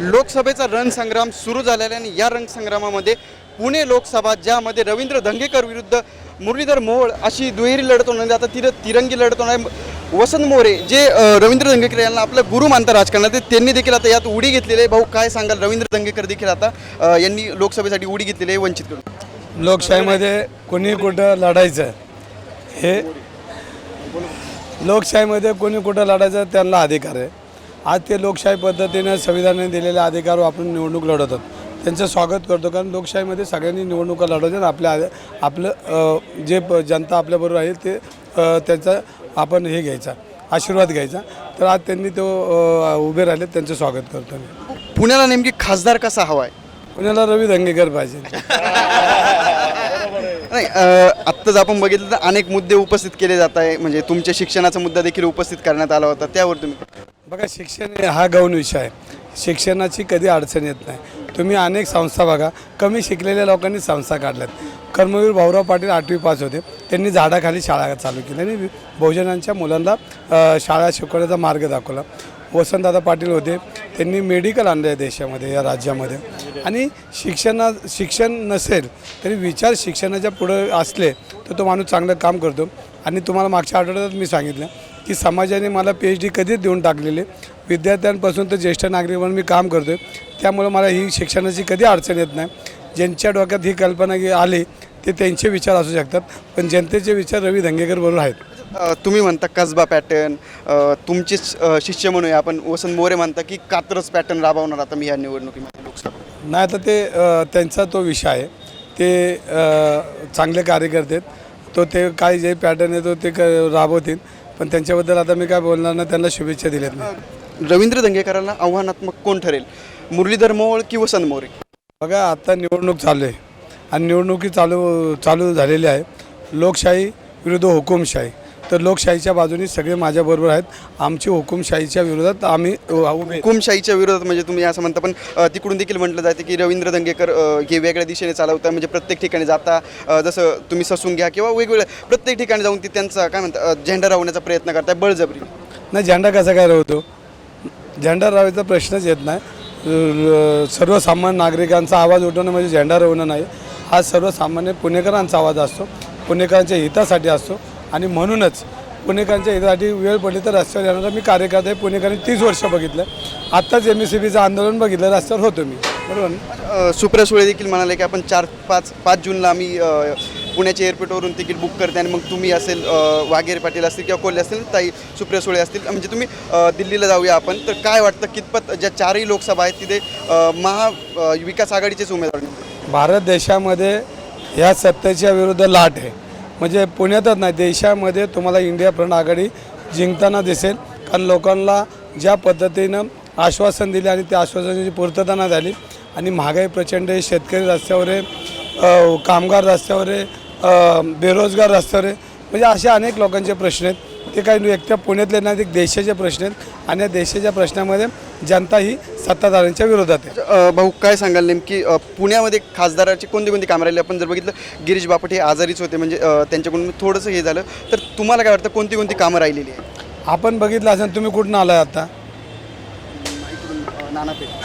लोकसभेचा रणसंग्राम सुरू झालेला आहे आणि या रणसंग्रामामध्ये पुणे लोकसभा ज्यामध्ये रवींद्र धंगेकर विरुद्ध मुरलीधर मोहोळ अशी दुहेरी लढत होणार आता तिर तिरंगी लढत होणार आहे. वसंत मोरे जे रवींद्र धंगेकर यांना आपलं गुरु मानतात राजकारणात ते त्यांनी देखील आता यात उडी घेतलेली आहे. भाऊ काय सांगाल? रवींद्र धंगेकर देखील आता यांनी लोकसभेसाठी उडी घेतलेली आहे वंचित करून. लोकशाहीमध्ये कोणी कुठं लढायचं हे लोकशाहीमध्ये कोणी कुठं लढायचं त्यांना अधिकार आहे. आज ते लोकशाही पद्धतीनं संविधानाने दिलेले अधिकार वापरून निवडणूक लढवतात. त्यांचं स्वागत करतो कारण लोकशाहीमध्ये सगळ्यांनी निवडणुका लढवतात आपल्या आपलं जे जनता आपल्याबरोबर आहे ते त्यांचा आपण हे घ्यायचा आशीर्वाद घ्यायचा. तर आज त्यांनी तो उभे राहिले त्यांचं स्वागत करतो मी पुण्याला नेमकी खासदार कसा हवा आहे? पुण्याला रवी दंगेकर पाहिजे. नाही आत्ताच आपण बघितलं तर अनेक मुद्दे उपस्थित केले जात आहे. म्हणजे तुमच्या शिक्षणाचा मुद्दा देखील उपस्थित करण्यात आला होता त्यावर तुम्ही बघा शिक्षण हा गौण विषय आहे. शिक्षणाची कधी अडचण येत नाही. तुम्ही अनेक संस्था बघा कमी शिकलेल्या लोकांनी संस्था काढल्यात. कर्मवीर भाऊराव पाटील आठवी पास होते. त्यांनी झाडाखाली शाळा चालू केली आणि बहुजनांच्या मुलांना शाळा शिकवण्याचा मार्ग दाखवला. वसंतदादा पाटील होते. त्यांनी मेडिकल आणलं आहे देशामध्ये या राज्यामध्ये. आणि शिक्षणा शिक्षण नसेल तरी विचार शिक्षणाच्या पुढं असले तर तो माणूस चांगलं काम करतो. आणि तुम्हाला मागच्या आठवड्यात मी सांगितलं की समाजाने मला पी एच डी कधीच देऊन टाकलेले. विद्यार्थ्यांपासून तर ज्येष्ठ नागरिक म्हणून मी काम करतो आहे त्यामुळे मला ही शिक्षणाची कधी अडचण येत नाही. ज्यांच्या डोक्यात ही कल्पना की आली ते त्यांचे विचार असू शकतात. पण जनतेचे विचार रवी धंगेकर बरोबर आहेत. तुम्ही म्हणता कसबा पॅटर्न तुमचेच शिष्य म्हणूया आपण वसंत मोरे म्हणता की कात्रज पॅटर्न राबवणार आता मी या निवडणुकीमध्ये लोकसभा. नाही तर ते त्यांचा तो विषय आहे. ते चांगले कार्यकर्ते आहेत. तो ते काय जे पॅटर्न आहे तो ते क राबवतील. पण त्यांच्याबद्दल आता मी काय बोलणार नाही त्यांना शुभेच्छा दिल्यात रवींद्र दंगेकरांना आव्हानात्मक कोण ठरेल? मुरलीधर मोहोळ की वसंत मोरे? बघा आता निवडणूक चालू आहे. आणि निवडणुकी चालू चालू झालेली आहे. लोकशाही विरुद्ध हुकुमशाही. तर लोकशाहीच्या बाजूने सगळे माझ्याबरोबर आहेत. आमची हुकुमशाहीच्या विरोधात आम्ही उभे हुकुमशाहीच्या विरोधात म्हणजे तुम्ही असं म्हणता पण तिकडून देखील म्हटलं जाते की रवींद्र दंगेकर हे वेगळ्या दिशेने चालवतात. म्हणजे प्रत्येक ठिकाणी जाता जसं तुम्ही ससून घ्या किंवा वेगवेगळ्या प्रत्येक ठिकाणी जाऊन ती त्यांचा काय म्हणतात झेंडा रावण्याचा प्रयत्न करताय बळजबरी. नाही झेंडा कसा काय राहतो झेंडा राहायचा प्रश्नच येत नाही. सर्वसामान्य नागरिकांचा आवाज उठवणं म्हणजे झेंडा रवणं नाही. हा सर्वसामान्य पुणेकरांचा आवाज असतो. पुणेकरांच्या हितासाठी असतो. आणि म्हणूनच पुणेकरांच्या हितासाठी वेळ पडली तर रस्त्यावर येणारा मी कार्यकर्ता आहे पुणेकरांनी तीस वर्ष बघितलं. आत्ताच एम एस सी बीचं आंदोलन बघितलं रस्त्यावर होतो मी. बरोबर ना? सुप्रिया सुळे देखील म्हणाले की आपण चार पाच पाच जूनला आम्ही पुण्याच्या एअरपोर्टवरून तिकीट बुक करते आणि मग तुम्ही असेल वाघेरे पाटील असतील किंवा कोल्हे असतील ताई सुप्रिया सुळे असतील. म्हणजे तुम्ही दिल्लीला जाऊया आपण. तर काय वाटतं कितपत ज्या चारही लोकसभा आहेत तिथे महा विकास आघाडीचेच उमेदवार? भारत देशामध्ये ह्या सत्तेच्या विरुद्ध लाट आहे. म्हणजे पुण्यातच नाही देशामध्ये तुम्हाला इंडिया फ्रंट आघाडी जिंकताना दिसेल. कारण लोकांना ज्या पद्धतीनं आश्वासन दिले आणि त्या आश्वासनाची पूर्तता नाही झाली आणि महागाई प्रचंड आहे शेतकरी रस्त्यावर आहे कामगार रस्त्यावर आहे बेरोजगार रस्त्यावर आहे. म्हणजे असे अनेक लोकांचे प्रश्न आहेत. ते काही एकट्या पुण्यातले नाही ते देशाचे प्रश्न आहेत. आणि या देशाच्या प्रश्नामध्ये जनता ही सत्ताधाऱ्यांच्या विरोधात आहे. भाऊ काय सांगाल नेमकी? पुण्यामध्ये खासदाराची कोणती कोणती कामं राहिली? आपण जर बघितलं गिरीश बापट हे आजारीच होते म्हणजे त्यांच्याकडून थोडंसं हे झालं. तर तुम्हाला काय वाटतं कोणती कोणती कामं राहिलेली आहे आपण बघितलं असेल तुम्ही कुठून आलाय आता?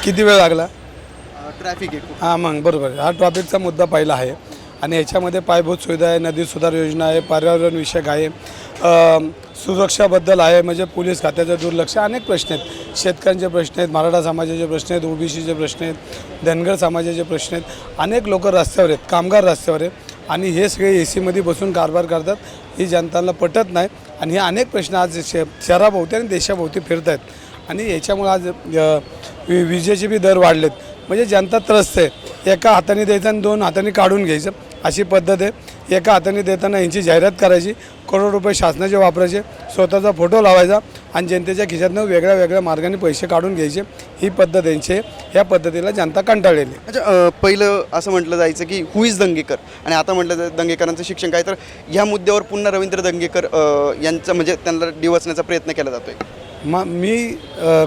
किती वेळ लागला? ट्रॅफिक आहे हां मग बरोबर. आहे. हा ट्रॉफिकचा मुद्दा पहिला आहे. आणि ह्याच्यामध्ये पायाभूत सुविधा आहे नदी सुधार योजना आहे पर्यावरण विषयक आहे सुरक्षाबद्दल आहे म्हणजे पोलीस खात्याचं दुर्लक्ष अनेक प्रश्न आहेत. शेतकऱ्यांचे प्रश्न आहेत मराठा समाजाचे प्रश्न आहेत ओबीसीचे प्रश्न आहेत धनगर समाजाचे प्रश्न आहेत. अनेक लोक रस्त्यावर आहेत कामगार रस्त्यावर आहेत. आणि हे सगळे ए सीमध्ये बसून कारभार करतात. ही जनताला पटत नाही. आणि हे अनेक प्रश्न आज शे शहराभोवती आणि देशाभोवती फिरत आहेत. आणि याच्यामुळे आज वि- विजेचे बी दर वाढलेत. म्हणजे जनता त्रस्त आहे. एका हाताने द्यायचं आणि दोन हाताने काढून घ्यायचं. अशी पद्धत आहे. एका हाताने देताना यांची जाहिरात करायची करोड रुपये शासनाचे वापरायचे स्वतःचा फोटो लावायचा आणि जनतेच्या खिशातनं वेगळ्या वेगळ्या मार्गाने पैसे काढून घ्यायचे. ही पद्धत यांची आहे. ह्या पद्धतीला जनता कंटाळलेली आहे. अच्छा पहिलं असं म्हटलं जायचं की हु इज दंगेकर? आणि आता म्हटलं जातं दंगेकरांचं शिक्षण काय? तर ह्या मुद्द्यावर पुन्हा रवींद्र दंगेकर यांचं म्हणजे त्यांना डिवचण्याचा प्रयत्न केला जातोय. मग मी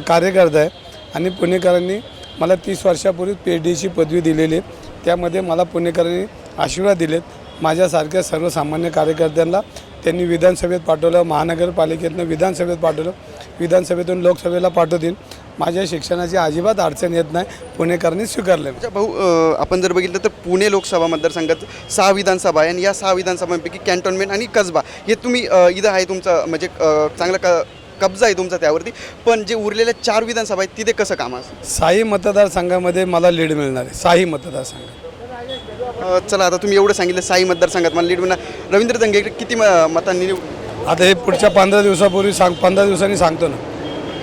कार्यकर्ता आहे आणि पुणेकरांनी मला तीस वर्षापूर्वी पी एच डीची पदवी दिलेली आहे. त्यामध्ये मला पुणेकरांनी आशीर्वाद दिलेत. माझ्यासारख्या सर्वसामान्य कार्यकर्त्यांना त्यांनी विधानसभेत पाठवलं महानगरपालिकेतनं विधानसभेत पाठवलं विधानसभेतून लोकसभेला पाठवतील. माझ्या शिक्षणाची अजिबात अडचण येत नाही. पुणेकरांनी स्वीकारले भाऊ आपण जर बघितलं तर पुणे लोकसभा मतदारसंघात सहा विधानसभा आहे आणि या सहा विधानसभांपैकी कॅन्टोन्मेंट आणि कसबा हे तुम्ही इथं आहे तुमचं म्हणजे चांगला क कब्जा आहे तुमचा त्यावरती. पण जे उरलेल्या चार विधानसभा आहेत तिथे कसं काम असतं? साही मतदारसंघामध्ये मला लीड मिळणार आहे. साही मतदारसंघ. चला आता तुम्ही एवढं सांगितलं साई मतदारसंघात. मला लीड मिळणार रवींद्र दंगेकर किती म- मतांनी आता हे पुढच्या पंधरा दिवसापूर्वी सांग पंधरा दिवसांनी सांगतो ना.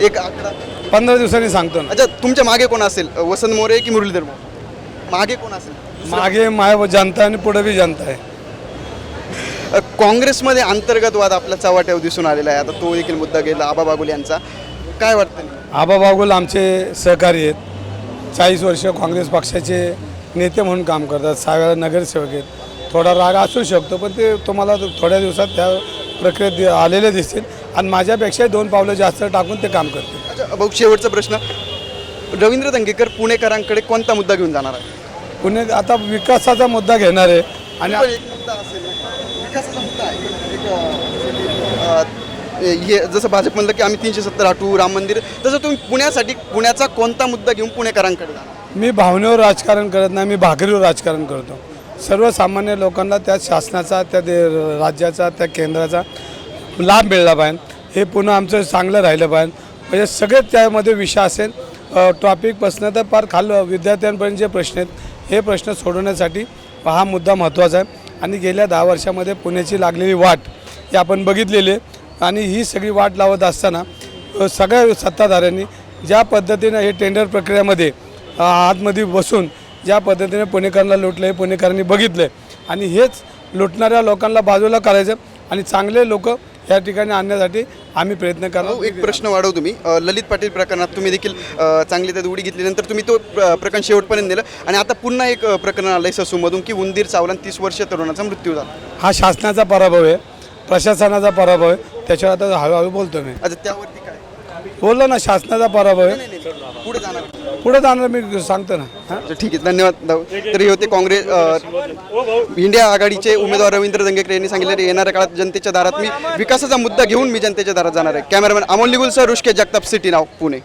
एक आकडा. पंधरा दिवसांनी सांगतो ना. अच्छा तुमच्या मागे कोण असेल? वसंत मोरे की मुरलीधर मोरे? मागे कोण असेल? मागे माय जनता आणि पुढे बी जनता आहे. अ, काँग्रेसमध्ये अंतर्गत वाद आपल्या चव्हाट्यावर दिसून आलेला आहे. आता तो देखील मुद्दा गेला आबा बागुल यांचा. काय वाटतं आबा बागुल आमचे सहकारी आहेत. चाळीस वर्ष काँग्रेस पक्षाचे नेते म्हणून काम करतात सहा वेळा नगरसेवक आहेत. थोडा राग असू शकतो पण ते तुम्हाला थोड्या दिवसात त्या प्रक्रियेत आलेले दिसतील. आणि माझ्यापेक्षा दोन पावलं जास्त टाकून ते काम करतील. अच्छा भाऊ शेवटचा प्रश्न. रवींद्र दंगेकर पुणेकरांकडे कोणता मुद्दा घेऊन जाणार आहे? पुणे आता विकासाचा मुद्दा घेणार आहे. आणि पण एक मुद्दा असेल. ना, विकासाचा मुद्दा आहे. एक, अ, अ, हे जसं भाजप म्हणलं की आम्ही तीनशे सत्तर आठवू राम मंदिर. तसं तुम्ही पुण्यासाठी पुण्याचा कोणता मुद्दा घेऊन पुणेकरांकडे जाणार? मी भावनेवर राजकारण करत नाही मी भाकरीवर राजकारण करतो. सर्वसामान्य लोकांना त्या शासनाचा त्या दे- राज्याचा त्या केंद्राचा लाभ मिळला पाहिजे. हे पुन्हा आमचं चांगलं राहिलं पाहिजे. म्हणजे सगळे त्यामध्ये विषय असेल टॉपिकपासनं तर फार खाल विद्यार्थ्यांपर्यंत जे प्रश्न आहेत हे प्रश्न सोडवण्यासाठी हा मुद्दा महत्त्वाचा आहे. आणि गेल्या दहा वर्षामध्ये पुण्याची लागलेली वाट हे आपण बघितलेली आहे. आणि ही सगळी वाट लावत असताना सगळ्या सत्ताधाऱ्यांनी ज्या पद्धतीनं हे टेंडर प्रक्रियेमध्ये आतमध्ये बसून ज्या पद्धतीने पुणेकरांना लुटलं हे पुणेकरांनी बघितलं आणि हेच लुटणाऱ्या लोकांना बाजूला करायचं आणि चांगले लोक या ठिकाणी आणण्यासाठी आम्ही प्रयत्न करणार. एक प्रश्न वाढवू तुम्ही ललित पाटील प्रकरणात तुम्ही देखील चांगली त्यात उडी घेतल्यानंतर तुम्ही तो प्र- प्रकरण शेवटपर्यंत नेलं. आणि आता पुन्हा एक प्रकरण आलं आहे ससूमधून की उंदीर चावला तीस वर्ष तरुणाचा मृत्यू झाला. हा शासनाचा पराभव आहे. प्रशासनाचा पराभव आहे. त्याच्यावर आता हळूहळू बोलतो मी. अच्छा त्यावरती काय? बोललो ना शासनाचा पराभव आहे. पुढे जाणार. पुढे जाणार मी सांगतो ना. हां? अच्छा, ठीक आहे. धन्यवाद भाऊ तर हे होते काँग्रेस अ, इंडिया आघाडीचे उमेदवार रवींद्र दंगेकर यांनी सांगितले येणाऱ्या काळात जनतेच्या दारात मी विकासाचा मुद्दा घेऊन मी जनतेच्या दारात जाणार आहे. Cameraman Amol निगुल sir रुष्के Jagtap city नाव पुणे.